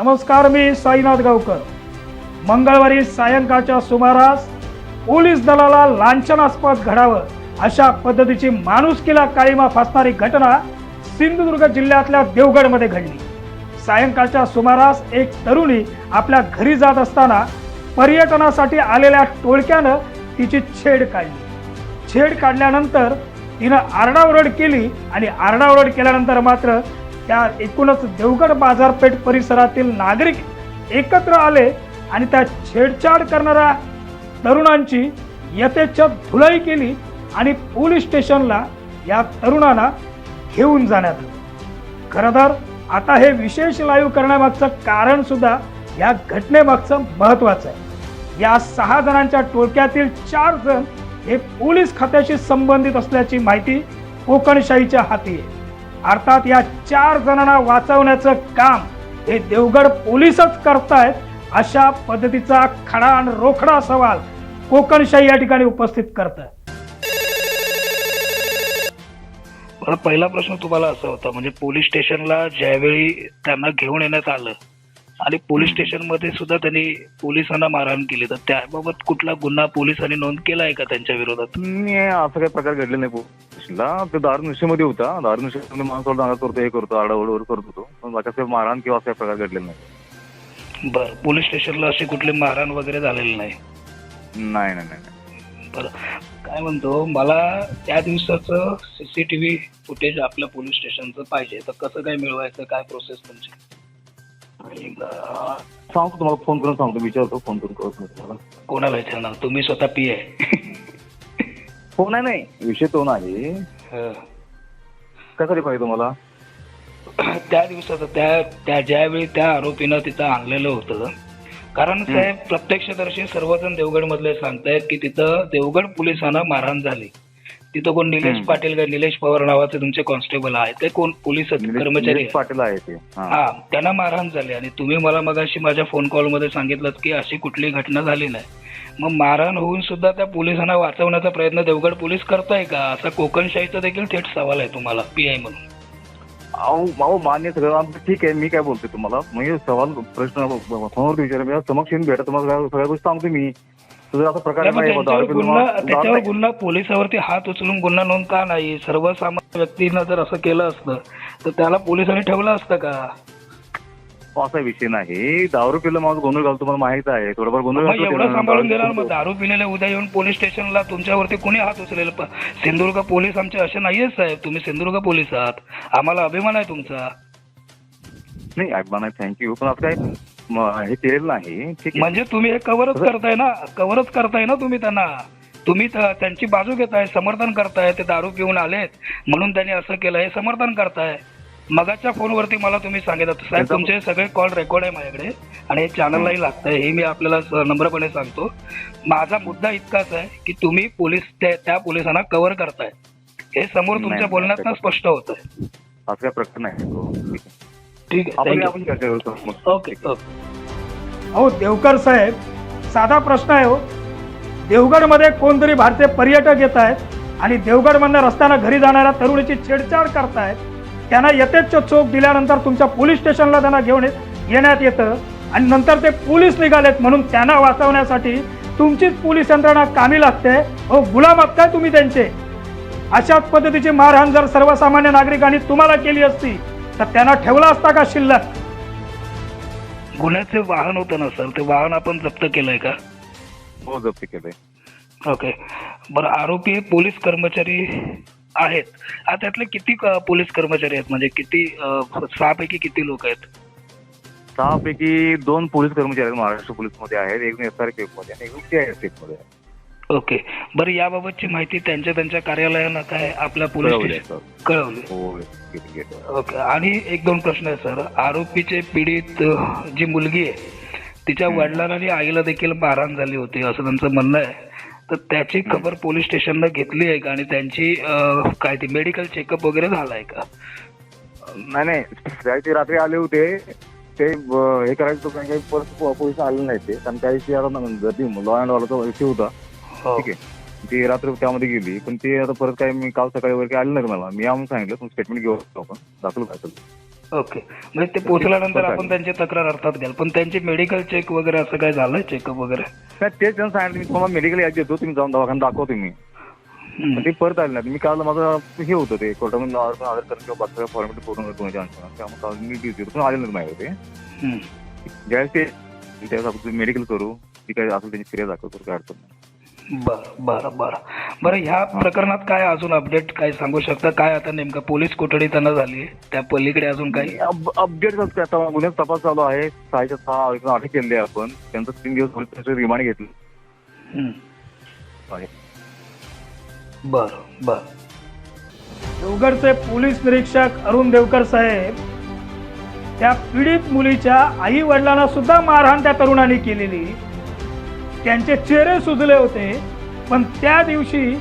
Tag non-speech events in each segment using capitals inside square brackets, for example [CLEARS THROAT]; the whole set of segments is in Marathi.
नमस्कार मी साईनाथ गावकर. मंगळवारी सायंकाळच्या सुमारास पोलीस दलाला लांछनास्पद घडावं अशा पद्धतीची माणुसकीला काळीमा फासणारी घटना सिंधुदुर्ग जिल्ह्यातल्या देवगडमध्ये घडली. सायंकाळच्या सुमारास एक तरुणी आपल्या घरी जात असताना पर्यटनासाठी आलेल्या टोळक्यानं तिची छेड काढली. छेड काढल्यानंतर तिनं आरडाओरड केली आणि आरडाओरड केल्यानंतर मात्र त्या एकूणच देवगड बाजारपेठ परिसरातील नागरिक एकत्र आले आणि त्या छेडछाड करणाऱ्या तरुणांची यथेच्छ धुलाई केली आणि पोलीस स्टेशनला या तरुणाला घेऊन जाण्यात आलं. खरं तर आता हे विशेष लाईव्ह करण्यामागचं कारण सुद्धा या घटनेमागचं महत्वाचं आहे. या सहा जणांच्या टोळक्यातील चार जण हे पोलीस खात्याशी संबंधित असल्याची माहिती कोकणशाहीच्या हाती आहे. अर्थात या चार जणांना वाचवण्याचं काम हे देवगड पोलीसच करतायत अशा पद्धतीचा खडा आणि रोखडा सवाल कोकणशाही या ठिकाणी उपस्थित करत आहे मला पहिला प्रश्न तुम्हाला असा होता म्हणजे पोलीस स्टेशनला ज्यावेळी त्यांना घेऊन येण्यात आलं आणि पोलीस स्टेशनमध्ये सुद्धा त्यांनी पोलिसांना मारहाण केली तर त्याबाबत कुठला गुन्हा पोलिसांनी नोंद केला आहे का त्यांच्या विरोधात? असं काही प्रकार घडले नाही पोलिसला ते दारू निशेमध्ये होता. दारू निशेमध्ये माणसाला दांगा करतो हे करतो आडाओड करत होतो. पण बाकी असं मारहाण किंवा असं प्रकार घडलेला नाही. बरं पोलीस स्टेशनला अशी कुठली मारहाण वगैरे झालेली नाही? नाही नाही. बरं. काय म्हणतो मला त्या दिवसाचं सीसीटीव्ही फुटेज आपल्या पोलीस स्टेशनचं पाहिजे. तर कसं काय मिळवायचं? काय प्रोसेस तुमची? आणि, अं, सांगतो तुम्हाला फोन करून सांगतो. विचारतो फोन करून तुम्हाला. कोणाला विचारणार? तुम्ही स्वतः पी आहे हो नाही नाही विषय तो नाही. कशासाठी पाहिजे तुम्हाला [CLEARS THROAT] त्या दिवसाचं त्या त्या ज्यावेळी त्या आरोपीनं तिथं आणलेलं होतं कारण साहेब प्रत्यक्षदर्शी सर्वजण देवगड मधले सांगतायत की तिथं देवगड पोलिसांना मारहाण झाली तिथं कोण निलेश. पाटील का निलेश पवार नावाचे तुमचे कॉन्स्टेबल आहेत ते कोण पोलीस कर्मचारी आहेत. पाटील आहे ते हा. त्यांना मारहाण झाली आणि तुम्ही मला मगाशी माझ्या फोन कॉलमध्ये सांगितलं की अशी कुठली घटना झाली नाही मग मारहाण होऊन सुद्धा त्या पोलिसांना वाचवण्याचा प्रयत्न देवगड पोलीस करताय का? असा कोकणशाहीचा देखील थेट सवाल आहे तुम्हाला पी आय म्हणून. अहो अहो, मान्य सगळं आमचं ठीक आहे. मी काय बोलतोय तुम्हाला? म्हणजे सवाल प्रश्न फोनवरती विचार. समक्ष येऊन भेटा तुम्हाला सगळ्या- गोष्टी सांगतो मी. तुझं असं प्रकार नाही, मग नाही त्यांच्यावर गुन्हा पोलिसावरती हात उचलून गुन्हा नोंद का नाही? सर्वसामान्य व्यक्तीनं जर असं केलं असतं तर त्याला पोलिसांनी ठेवलं असतं का? असा विषय नाही. दारू पिलं माझं गोंधळ घालतो तुम्हाला माहीत आहे. थोडंफार गोंधळ मग घालतो एवढं. सांभाळून देणार मग दारू- पिलेले उद्या येऊन पोलीस स्टेशनला तुमच्यावरती कोणी हात उचलेलं? प- सिंधुदुर्ग पोलीस आमचे असे नाहीयेत साहेब. तुम्ही सिंधुदुर्ग पोलीस आहात. आम्हाला अभिमान आहे तुमचा. नाही अभिमान आहे. थँक्यू पण काय म, हे केलेलं नाही. ठीक आहे. म्हणजे तुम्ही हे कव्हरच करताय ना? कव्हरच करताय ना तुम्ही त्यांना? तुम्ही त्यांची बाजू घेताय समर्थन करताय ते दारू पिऊन आलेत. म्हणून त्यांनी असं केलं हे समर्थन करताय. मगाच्या फोनवरती मला तुम्ही सांगितलं साहेब तुमचे सगळे कॉल रेकॉर्ड आहे माझ्याकडे आणि हे चॅनललाही लागतंय. हे मी आपल्याला स- नम्रपणे सांगतो. माझा मुद्दा इतकाच आहे की तुम्ही पोलीस त्या त्या पोलिसांना कव्हर करताय. हे समोर तुमच्या नाही. स्पष्ट होत आहे असं काय प्रकार नाही हो, ठीक आहे. ठीक आहे ओके अहो देवकर साहेब साधा प्रश्न आहे हो. देवगडमध्ये कोणतरी भारतीय पर्यटक येत आहेत आणि देवगडमधनं रस्त्यानं घरी जाणाऱ्या तरुणीची छेडछाड करतायत. त्यांना यथेच्छ चोख दिल्यानंतर तुमच्या पोलीस स्टेशनला त्यांना घेऊन येत- येण्यात येतं. आणि नंतर ते पोलीस निघालेत म्हणून त्यांना वाचवण्यासाठी तुमचीच पोलीस यंत्रणा कामी लागते. हो गुलाम आहात काय तुम्ही त्यांचे? अशाच पद्धतीची मारहाण जर सर्वसामान्य नागरिकांनी तुम्हाला केली असती तर त्यांना ठेवला असता का शिल्लक? गुन्ह्याचे वाहन होतं ना सर ते वाहन आपण जप्त केलंय का? हो जप्त केलंय. ओके. बरं आरोपी पोलीस कर्मचारी आहेत. आता त्यातले किती पोलीस कर्मचारी आहेत? म्हणजे किती अं, सहापैकी किती लोक आहेत? सहा पैकी दोन पोलीस कर्मचारी आहेत महाराष्ट्र पोलीसमध्ये आहेत. एक एस आर पी मध्ये आणि एक सीआयएसएफमध्ये. ओके. बरं याबाबतची माहिती त्यांच्या त्यांच्या कार्यालयानं काय आपल्या पोलीस कळवली हो घेतली. ओके. आणि एक दोन प्रश्न आहे सर. आरोपीचे पीडित जी मुलगी आहे तिच्या वडिलांना आणि आईला देखील मारहाण झाली होती असं त्यांचं म्हणणं आहे. तर त्याची खबर पोलीस स्टेशनला घेतली आहे का? आणि त्यांची अं, काय ती मेडिकल चेकअप वगैरे झाला आहे का? नाही नाही. त्या दिवशी रात्री आले होते. ते अं, हे करायचं होतं, काही परत पो- पोलीस आले नाही ते. कारण त्या दिवशी गर्दी लॉ अँड ऑर्डरचा इश्यू होता. हो. ठीक आहे. ती रात्र त्यामध्ये गेली. पण ते आता परत काय मी काल सकाळी वगैरे काही आले नाही मला. मी आम्ही सांगितलं. तुम्ही स्टेटमेंट घेऊ आपण. दाखल ओके. म्हणजे ते पोहोचल्यानंतर आपण त्यांची तक्रार अर्थात घ्याल. पण त्यांची मेडिकल चेक वगैरे असं काय झालंय? चेकअप वगैरे? नाही तेच त्यांना सांगितलं मी तुम्हाला मेडिकल याद देतो तुम्ही जाऊन दवाखान्यात दाखवा तुम्ही. हम्म. पण ते परत आले नाही मी काल माझं हे होतं ते कोर्टामध्ये आधार करून किंवा बाकी फॉर्मॅलिटी पूर्ण होतं माझ्या अंशानं त्यामुळे काल मी ड्युटी पण आले नाही माझ्या ते. हम्म. ज्यावेळेस ते त्यावेळेस आपण मेडिकल करू ती काय असेल त्यांची फिर्याद दाखवतो काय अडचण नाही बरं बरं बरं. बरं ह्या प्रकरणात काय अजून अपडेट काय सांगू शकता? काय आता नेमकं पोलीस कोठडी त्यांना झाली त्या पलीकडे अजून काही? अपडेट आता. गुन्ह्याचा तपास चालू आहे. सहाच्या सहा अटक केली आहे आपण. त्यांचं तीन दिवस पोलीस रिमांड घेतलं. बरं बरं. देवगडचे पोलीस निरीक्षक अरुण देवकर साहेब त्या पीडित मुलीच्या आई वडिलांना सुद्धा मारहाण त्या तरुणाने केलेली. त्यांचे चेहरे सुजले होते. पण त्या दिवशी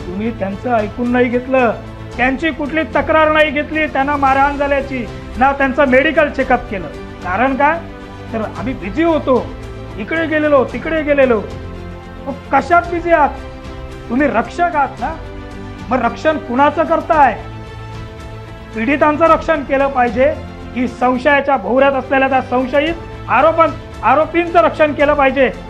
तुम्ही त्यांचं ऐकून नाही घेतलं. त्यांची कुठली तक्रार नाही घेतली त्यांना मारहाण झाल्याची. ना त्यांचं मेडिकल चेकअप केलं. कारण काय तर आम्ही बिझी होतो. इकडे गेलेलो तिकडे गेलेलो. मग कशात बिझी आहात? तुम्ही रक्षक आहात ना? मग रक्षण कुणाचं करताय? पीडितांचं रक्षण केलं पाहिजे. की संशयाच्या भोवऱ्यात असलेल्या त्या संशयित आरोपन आरोपींचं रक्षण केलं पाहिजे.